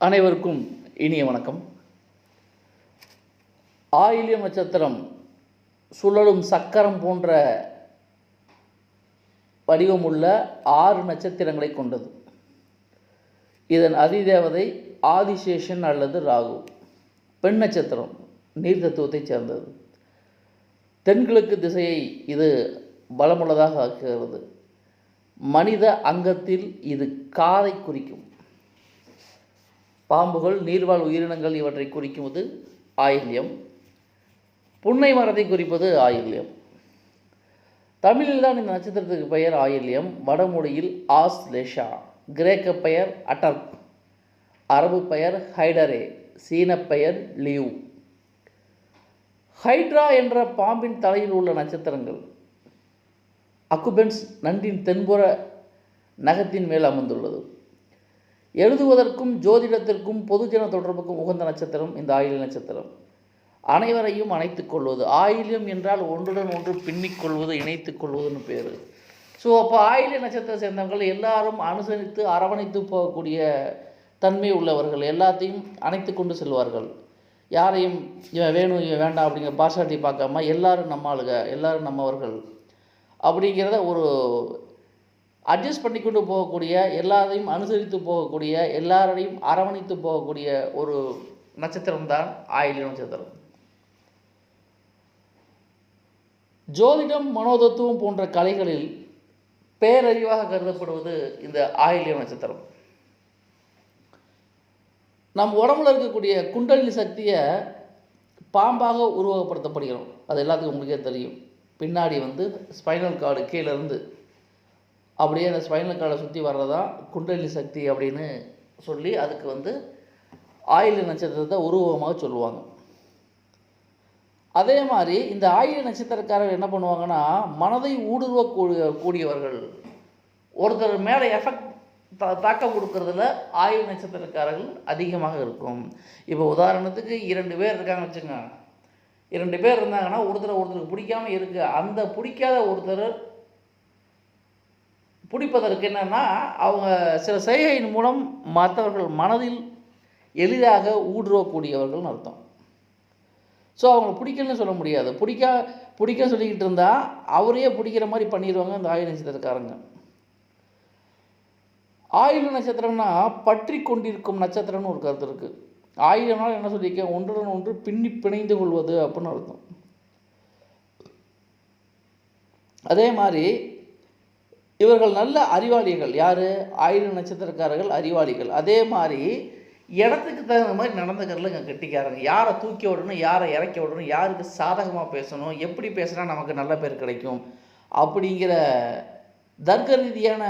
அனைவருக்கும் இனிய வணக்கம். ஆயில்யம் நட்சத்திரம் சுழலும் சக்கரம் போன்ற வடிவமுள்ள ஆறு நட்சத்திரங்களை கொண்டது. இதன் அதிதேவதை ஆதிசேஷன் அல்லது ராகு. பெண் நட்சத்திரம் நீர் தத்துவத்தைச் சேர்ந்தது. தென்கிழக்கு திசையை இது பலமுள்ளதாக ஆக்குகிறது. மனித அங்கத்தில் இது காதை குறிக்கும். பாம்புகள் நீர்வாழ் உயிரினங்கள் இவற்றை குறிக்குவது ஆயில்யம். புன்னை மரத்தை குறிப்பது ஆயில்யம். தமிழில் தான் இந்த நட்சத்திரத்துக்கு பெயர் ஆயில்யம். வடமொழியில் ஆஸ்லேஷா கிரேக்க பெயர் அட்டர்ப். அரபு பெயர் ஹைடரே. சீன பெயர் லியூ. ஹைட்ரா என்ற பாம்பின் தலையில் உள்ள நட்சத்திரங்கள் அக்குபென்ஸ் நண்டின் தென்புற நகத்தின் மேல் அமர்ந்துள்ளது. எழுதுவதற்கும் ஜோதிடத்திற்கும் பொதுஜன தொடர்புக்கும் உகந்த நட்சத்திரம் இந்த ஆயுள் நட்சத்திரம். அனைவரையும் அணைத்து கொள்வது. ஆயில்யம் என்றால் ஒன்றுடன் ஒன்று பின்னிக் கொள்வது இணைத்துக் கொள்வதுன்னு பேர். ஸோ அப்போ ஆயில்ய நட்சத்திரம் சேர்ந்தவர்கள் எல்லாரும் அனுசரித்து அரவணைத்து போகக்கூடிய தன்மை உள்ளவர்கள். எல்லாத்தையும் அணைத்து கொண்டு செல்வார்கள். யாரையும் இவன் வேணும் இவன் வேண்டாம் அப்படிங்கிற பாசாட்டி பார்க்காம எல்லாரும் நம்மாளுக எல்லாரும் நம்மவர்கள். அப்படிங்கிறத ஒரு அட்ஜஸ்ட் பண்ணி கொண்டு போகக்கூடிய எல்லாரையும் அனுசரித்து போகக்கூடிய எல்லாரையும் அரவணைத்து போகக்கூடிய ஒரு நட்சத்திரம் தான் ஆயில்ய நட்சத்திரம். ஜோதிடம் மனோதத்துவம் போன்ற கலைகளில் பேரறிவாக கருதப்படுவது இந்த ஆயிலிய நட்சத்திரம். நம் உடம்புல இருக்கக்கூடிய குண்டலினி சக்தியை பாம்பாக உருவகப்படுத்தப்படுகிறோம். அது எல்லாத்துக்கும் உங்களுக்கே தெரியும். பின்னாடி வந்து ஸ்பைனல் கார்டு கீழேருந்து அப்படியே அந்த ஸ்பைனல் கார்டை சுற்றி வர்றதான் குண்டலி சக்தி அப்படின்னு சொல்லி அதுக்கு வந்து ஆயுள் நட்சத்திரத்தை உருவமாக சொல்லுவாங்க. அதே மாதிரி இந்த ஆயுள் நட்சத்திரக்காரர் என்ன பண்ணுவாங்கன்னா மனதை ஊடுருவக்கூடிய கூடியவர்கள். ஒருத்தர் மேலே எஃபெக்ட் தா தாக்கம் கொடுக்கறதுல ஆயுள் நட்சத்திரக்காரர்கள் அதிகமாக இருக்கும். இப்போ உதாரணத்துக்கு இரண்டு பேர் இருக்காங்க வச்சுங்க இரண்டு பேர் இருந்தாங்கன்னா ஒருத்தர் ஒருத்தருக்கு பிடிக்காம இருக்குது அந்த பிடிக்காத ஒருத்தர் பிடிப்பதற்கு என்னென்னா அவங்க சில செய்கையின் மூலம் மற்றவர்கள் மனதில் எளிதாக ஊடுருவக்கூடியவர்கள்னு அர்த்தம். ஸோ அவங்க பிடிக்கலன்னு சொல்ல முடியாது. பிடிக்கா பிடிக்க சொல்லிக்கிட்டு இருந்தால் அவரையே பிடிக்கிற மாதிரி பண்ணிடுவாங்க அந்த ஆயுள் நட்சத்திரக்காரங்க. ஆயுள் நட்சத்திரம்னா பற்றி கொண்டிருக்கும் நட்சத்திரம்னு ஒரு கருத்து இருக்குது ஆயுதம்னால் என்ன சொல்லியிருக்கேன் ஒன்றுடன் ஒன்று பின்னி பிணைந்து கொள்வது அப்படின்னு அர்த்தம். அதே மாதிரி இவர்கள் நல்ல அறிவாளிகள். யார்? ஆயிரம் நட்சத்திரக்காரர்கள் அறிவாளிகள். அதே மாதிரி இடத்துக்கு தகுந்த மாதிரி நடந்துக்கிறதுல இங்கே கெட்டிக்காரங்க யாரை தூக்கி விடணும் யாரை இறக்கி விடணும் யாருக்கு சாதகமாக பேசணும் எப்படி பேசினா நமக்கு நல்ல பேர் கிடைக்கும் அப்படிங்கிற தர்க்க ரீதியான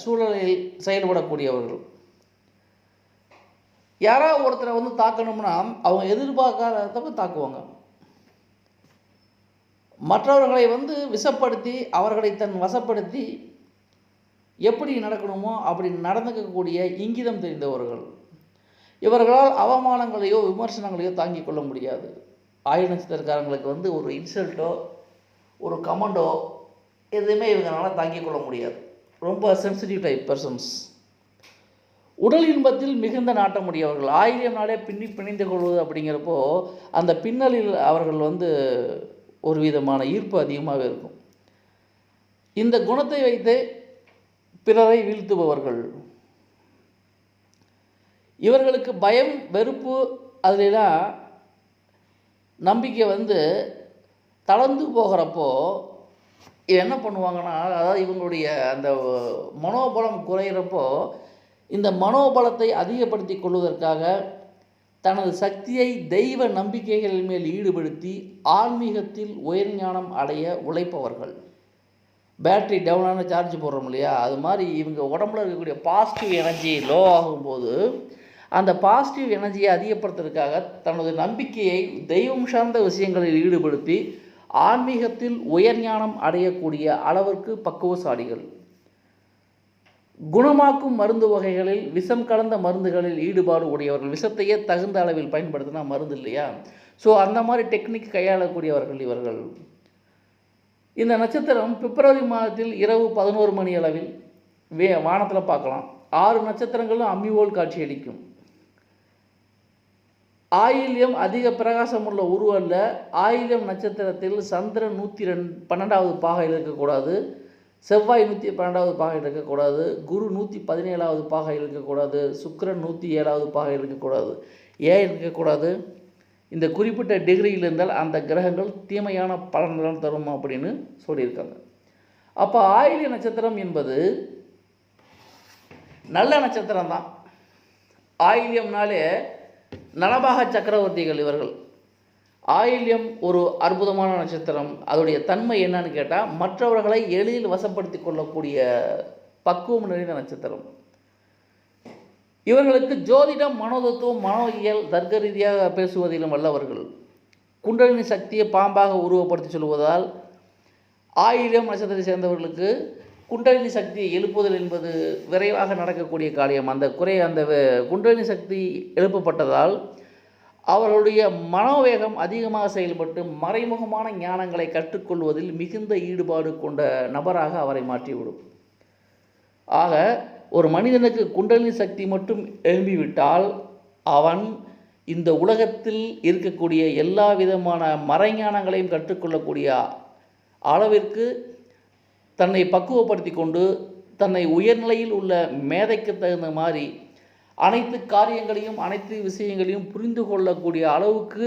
சூழலில் செயல்படக்கூடியவர்கள். யாராவது ஒருத்தரை வந்து தாக்கணும்னா அவங்க எதிர்பார்க்காதப்ப தாக்குவாங்க. மற்றவர்களை வந்து விஷப்படுத்தி அவர்களை தன் வசப்படுத்தி எப்படி நடக்கணுமோ அப்படி நடந்துக்கக்கூடிய இங்கிதம் தெரிந்தவர்கள். இவர்களால் அவமானங்களையோ விமர்சனங்களையோ தாங்கிக் கொள்ள முடியாது. ஆயுள் நட்சத்திரக்காரங்களுக்கு வந்து ஒரு இன்சல்ட்டோ ஒரு கமெண்டோ எதுவுமே இவங்களால தாங்கிக் கொள்ள முடியாது. ரொம்ப சென்சிட்டிவ் டைப் பர்சன்ஸ் உடல் இன்பத்தில் மிகுந்த நாட்டமுடையவர்கள் ஆயிரம் நாளே பின்னி பிணைந்து கொள்வது அப்படிங்கிறப்போ அந்த பின்னலில் அவர்கள் வந்து ஒரு விதமான ஈர்ப்பு அதிகமாக இருக்கும். இந்த குணத்தை வைத்து பிறரை வீழ்த்துபவர்கள். இவர்களுக்கு பயம் வெறுப்பு அதுலாம் நம்பிக்கை வந்து தளர்ந்து போகிறப்போ என்ன பண்ணுவாங்கன்னா அதாவது இவங்களுடைய அந்த மனோபலம் குறையிறப்போ இந்த மனோபலத்தை அதிகப்படுத்தி கொள்வதற்காக தனது சக்தியை தெய்வ நம்பிக்கைகள் மேல் ஈடுபடுத்தி ஆன்மீகத்தில் உயர்ஞானம் அடைய உழைப்பவர்கள். பேட்ரி டவுனான சார்ஜ் போடுறோம் இல்லையா? அது மாதிரி இவங்க உடம்புல இருக்கக்கூடிய பாசிட்டிவ் எனர்ஜி லோ ஆகும்போது அந்த பாசிட்டிவ் எனர்ஜியை அதிகப்படுத்துறதுக்காக தனது நம்பிக்கையை தெய்வம் சார்ந்த விஷயங்களில் ஈடுபடுத்தி ஆன்மீகத்தில் உயர்ஞானம் அடையக்கூடிய அளவிற்கு பக்குவசாலிகள். குணமாக்கும் மருந்து வகைகளில் விஷம் கலந்த மருந்துகளில் ஈடுபாடு உடையவர்கள் விஷத்தையே தகுந்த அளவில் பயன்படுத்தினா மருந்து இல்லையா? ஸோ அந்த மாதிரி டெக்னிக் கையாளக்கூடியவர்கள் இவர்கள். இந்த நட்சத்திரம் பிப்ரவரி மாதத்தில் இரவு பதினோரு மணி அளவில் வே வானத்தில் பார்க்கலாம். ஆறு நட்சத்திரங்களும் அம்மிவோல் காட்சியளிக்கும். ஆயில்யம் அதிக பிரகாசமுள்ள உருவம் அல்ல. ஆயில்யம் நட்சத்திரத்தில் சந்திரன் நூற்றி ரெண் பன்னெண்டாவது பாகையில் இருக்கக்கூடாது. செவ்வாய் நூற்றி பன்னெண்டாவது பாகையில் இருக்கக்கூடாது. குரு நூற்றி பதினேழாவது பாகையில் இருக்கக்கூடாது. சுக்கரன் நூற்றி ஏழாவது பாகையில் இருக்கக்கூடாது. ஏன் இருக்கக்கூடாது? இந்த குறிப்பிட்ட டிகிரியில் இருந்தால் அந்த கிரகங்கள் தீமையான பலன்கள் தரும் அப்படின்னு சொல்லியிருக்காங்க. அப்போ ஆயிலிய நட்சத்திரம் என்பது நல்ல நட்சத்திரம் தான். ஆயில்யம்னாலே நலபாக சக்கரவர்த்திகள் இவர்கள். ஆயில்யம் ஒரு அற்புதமான நட்சத்திரம். அதோடைய தன்மை என்னன்னு கேட்டால் மற்றவர்களை எளிதில் வசப்படுத்தி கொள்ளக்கூடிய பக்குவம் நிறைந்த நட்சத்திரம். இவர்களுக்கு ஜோதிடம் மனோதத்துவம் மனோயியல் தர்க்க ரீதியாக பேசுவதிலும் வல்லவர்கள். குண்டலினி சக்தியை பாம்பாக உருவப்படுத்தி சொல்வதால் ஆயிரம் நட்சத்திரத்தை சேர்ந்தவர்களுக்கு குண்டலினி சக்தியை எழுப்புதல் என்பது விரைவாக நடக்கக்கூடிய காரியம். அந்த குறை அந்த குண்டலினி சக்தி எழுப்பப்பட்டதால் அவர்களுடைய மனோவேகம் அதிகமாக செயல்பட்டு மறைமுகமான ஞானங்களை கற்றுக்கொள்வதில் மிகுந்த ஈடுபாடு கொண்ட நபராக அவரை மாற்றிவிடும். ஆக ஒரு மனிதனுக்கு குண்டலினி சக்தி மட்டும் எழும்பிவிட்டால் அவன் இந்த உலகத்தில் இருக்கக்கூடிய எல்லா விதமான மறைஞானங்களையும் கற்றுக்கொள்ளக்கூடிய அளவிற்கு தன்னை பக்குவப்படுத்தி கொண்டு தன்னை உயர்நிலையில் உள்ள மேதைக்கு தகுந்த மாதிரி அனைத்து காரியங்களையும் அனைத்து விஷயங்களையும் புரிந்து கொள்ளக்கூடிய அளவுக்கு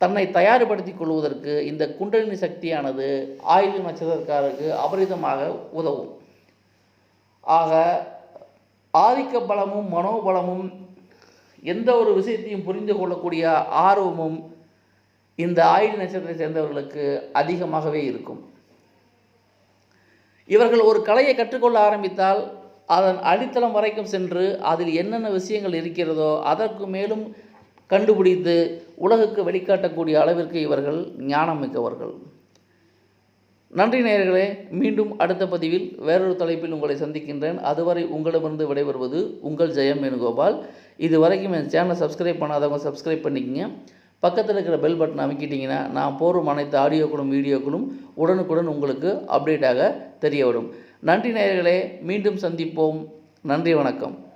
தன்னை தயார்படுத்தி கொள்வதற்கு இந்த குண்டலினி சக்தியானது ஆயுள் நட்சத்திரக்காரருக்கு அபரிதமாக உதவும். ஆக ஆதிக்க பலமும் மனோபலமும் எந்த ஒரு விஷயத்தையும் புரிந்து கொள்ளக்கூடிய ஆர்வமும் இந்த ஆயுத நட்சத்திரத்தை சேர்ந்தவர்களுக்கு அதிகமாகவே இருக்கும். இவர்கள் ஒரு கலையை கற்றுக்கொள்ள ஆரம்பித்தால் அதன் அடித்தளம் வரைக்கும் சென்று அதில் என்னென்ன விஷயங்கள் இருக்கிறதோ அதற்கு மேலும் கண்டுபிடித்து உலகுக்கு வெளிக்காட்டக்கூடிய அளவிற்கு இவர்கள் ஞானம் மிக்கவர்கள். நன்றி நேயர்களே மீண்டும் அடுத்த பதிவில் வேறொரு தலைப்பில் உங்களை சந்திக்கின்றேன். அதுவரை உங்களிடமிருந்து விடைபெறுவது உங்கள் ஜெயம் வேணுகோபால். இது வரைக்கும் என் சேனலை சப்ஸ்கிரைப் பண்ணாதவங்க சப்ஸ்கிரைப் பண்ணிக்கங்க. பக்கத்தில் இருக்கிற பெல் பட்டன் அமைக்கிட்டிங்கன்னா நான் போகும் அனைத்து ஆடியோக்களும் வீடியோக்களும் உடனுக்குடன் உங்களுக்கு அப்டேட்டாக தெரிய வரும். நன்றி நேயர்களே மீண்டும் சந்திப்போம். நன்றி வணக்கம்.